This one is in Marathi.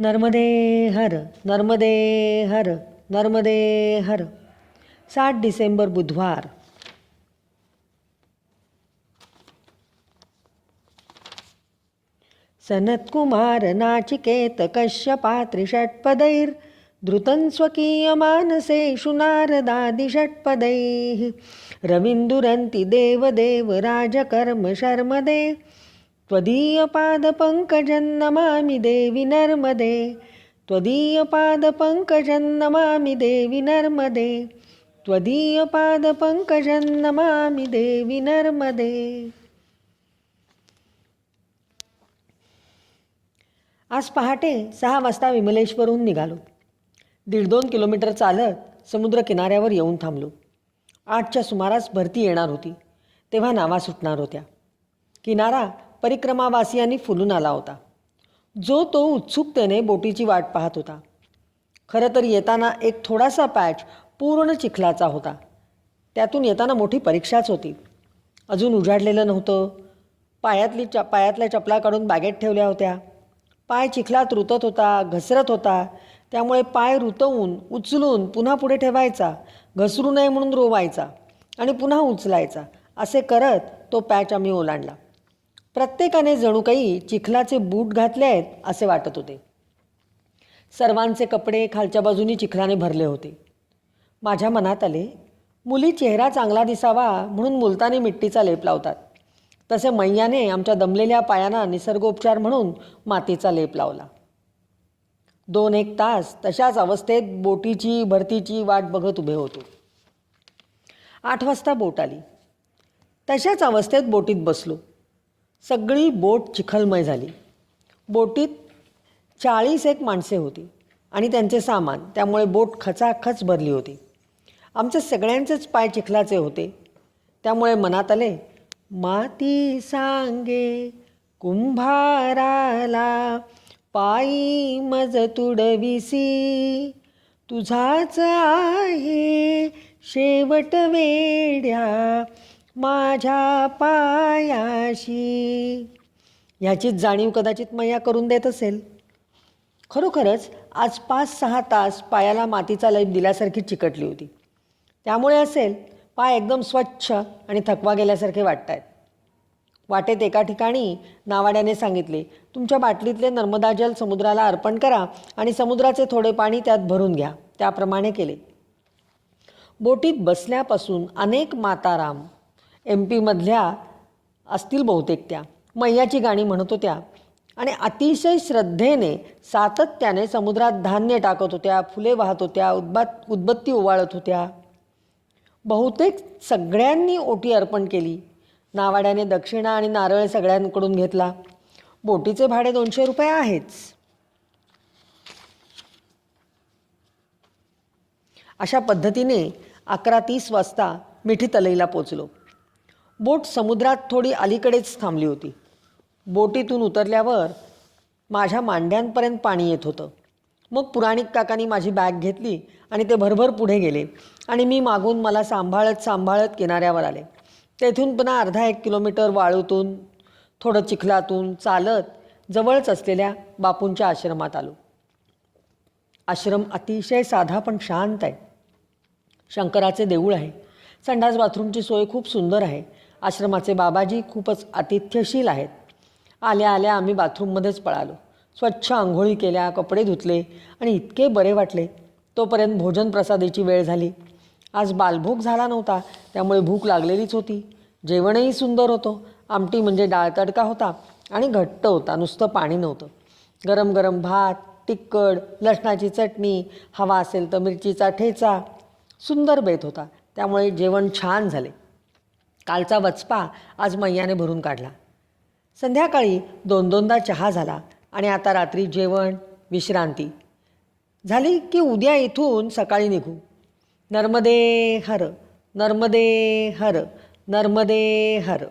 नर्मदे हर नर्मदे हर नर्मदे हर. सात डिसेंबर बुधवार. सनत्कुमार नाचिकेत कश्यपात्रिषट्पदैर् द्रुतं स्वकीयमानसेषु नारदादिषट्पदैः रविन्दुरन्ति देवदेव राजकर्म शर्मदे त्वदीयपादपङ्कजन्नमामि देवि नर्मदे। त्वदीयपादपङ्कजन्नमामि देवि नर्मदे। त्वदीयपादपङ्कजन्नमामि देवि नर्मदे। आज पहाटे सहा वाजता विमलेश्वरहून निघालो. दीड दोन किलोमीटर चालत समुद्र किनाऱ्यावर येऊन थांबलो. आठच्या सुमारास भरती येणार होती तेव्हा नावा सुटणार होत्या. किनारा परिक्रमावासियांनी फुलून आला होता. जो तो उत्सुकतेने बोटीची वाट पाहत होता. खरं तर येताना एक थोडासा पॅच पूर्ण चिखलाचा होता. त्यातून येताना मोठी परीक्षाच होती. अजून उजाडलेलं नव्हतं. पायातली च पायातल्या चपला काढून बॅगेत ठेवल्या होत्या. पाय चिखलात रुतत होता घसरत होता. त्यामुळे पाय रुतवून उचलून पुन्हा पुढे ठेवायचा घसरू नये म्हणून रोवायचा आणि पुन्हा उचलायचा असे करत तो पॅच आम्ही ओलांडला. प्रत्येकाने जणू काही चिखलाचे बूट घातले आहेत असे वाटत होते. सर्वांचे कपडे खालच्या बाजूनी चिखलाने भरले होते. माझ्या मनात आले मुली चेहरा चांगला दिसावा म्हणून मुलतानी मिट्टीचा लेप लावतात. तसे मैयाने आमच्या दमलेल्या पायांना निसर्गोपचार म्हणून मातीचा लेप लावला. दोन एक तास तशाच अवस्थेत बोटीची भरतीची वाट बघत उभे होतो. आठ वाजता बोट आली. तशाच अवस्थेत बोटीत बसलो. सगळी बोट चिखलमय झाली. बोटीत चाळीस एक माणसे होती आणि त्यांचे सामान त्यामुळे बोट खचाखच भरली होती. आमचे सगळ्यांचेच पाय चिखलाचे होते. त्यामुळे मनात आले माती सांगे कुंभाराला पायी मज तुडविसी. तुझाच आहे शेवट वेड्या माझ्या पायाशी. ह्याचीच जाणीव कदाचित मैया करून देत असेल. खरोखरच आज पाच सहा तास पायाला मातीचा लैप दिल्यासारखी चिकटली होती. त्यामुळे असेल पाय एकदम स्वच्छ आणि थकवा गेल्यासारखे वाटत आहेत वाटेत एका ठिकाणी नावाड्याने सांगितले तुमच्या बाटलीतले नर्मदा जल समुद्राला अर्पण करा आणि समुद्राचे थोडे पाणी त्यात भरून घ्या. त्याप्रमाणे केले. बोटीत बसल्यापासून अनेक माताराम एम पीमधल्या असतील बहुतेक त्या. मैयाची गाणी म्हणत होत्या. आणि अतिशय श्रद्धेने सातत्याने समुद्रात धान्य टाकत होत्या फुले वाहत होत्या उद्बात उदबत्ती ओवाळत होत्या. बहुतेक सगळ्यांनी ओटी अर्पण केली. नावाड्याने दक्षिणा आणि नारळ सगळ्यांकडून घेतला. बोटीचे भाडे दोनशे रुपये आहेच. अशा पद्धतीने अकरा तीस वाजता मिठी तलईला पोचलो. बोट समुद्रात थोडी अलीकडेच थांबली होती. बोटीतून उतरल्यावर माझ्या मांड्यांपर्यंत पाणी येत होतं. मग पुराणिक काकांनी माझी बॅग घेतली आणि ते भरभर पुढे गेले आणि मी मागून मला सांभाळत सांभाळत किनाऱ्यावर आले. तेथून पुन्हा अर्धा एक किलोमीटर वाळूतून थोडं चिखलातून चालत जवळच असलेल्या बापूंच्या आश्रमात आलो. आश्रम अतिशय साधा पण शांत आहे. शंकराचे देऊळ आहे. संडास बाथरूमची सोय खूप सुंदर आहे. आश्रमाचे बाबाजी खूपच आतिथ्यशील आहेत. आल्या आल्या आम्ही बाथरूममध्येच पळालो. स्वच्छ आंघोळी केल्या कपडे धुतले आणि इतके बरे वाटले. तोपर्यंत भोजन प्रसादेची वेळ झाली. आज बालभोग झाला नव्हता त्यामुळे भूक लागलेलीच होती. जेवणही सुंदर होतं. आमटी म्हणजे डाळ तडका होता आणि घट्ट होता नुसतं पाणी नव्हतं. गरम गरम भात तिखट लसणाची चटणी हवा असेल तर मिरचीचा ठेचा. सुंदर बेत होता. त्यामुळे जेवण छान झाले. कालचा वचपा आज मैयाने भरून काढला. संध्याकाळी दोन दोनदा चहा झाला आणि आता रात्री जेवण विश्रांती. झाली की उद्या इथून सकाळी निघू. नर्मदे हर नर्मदे हर नर्मदे हर.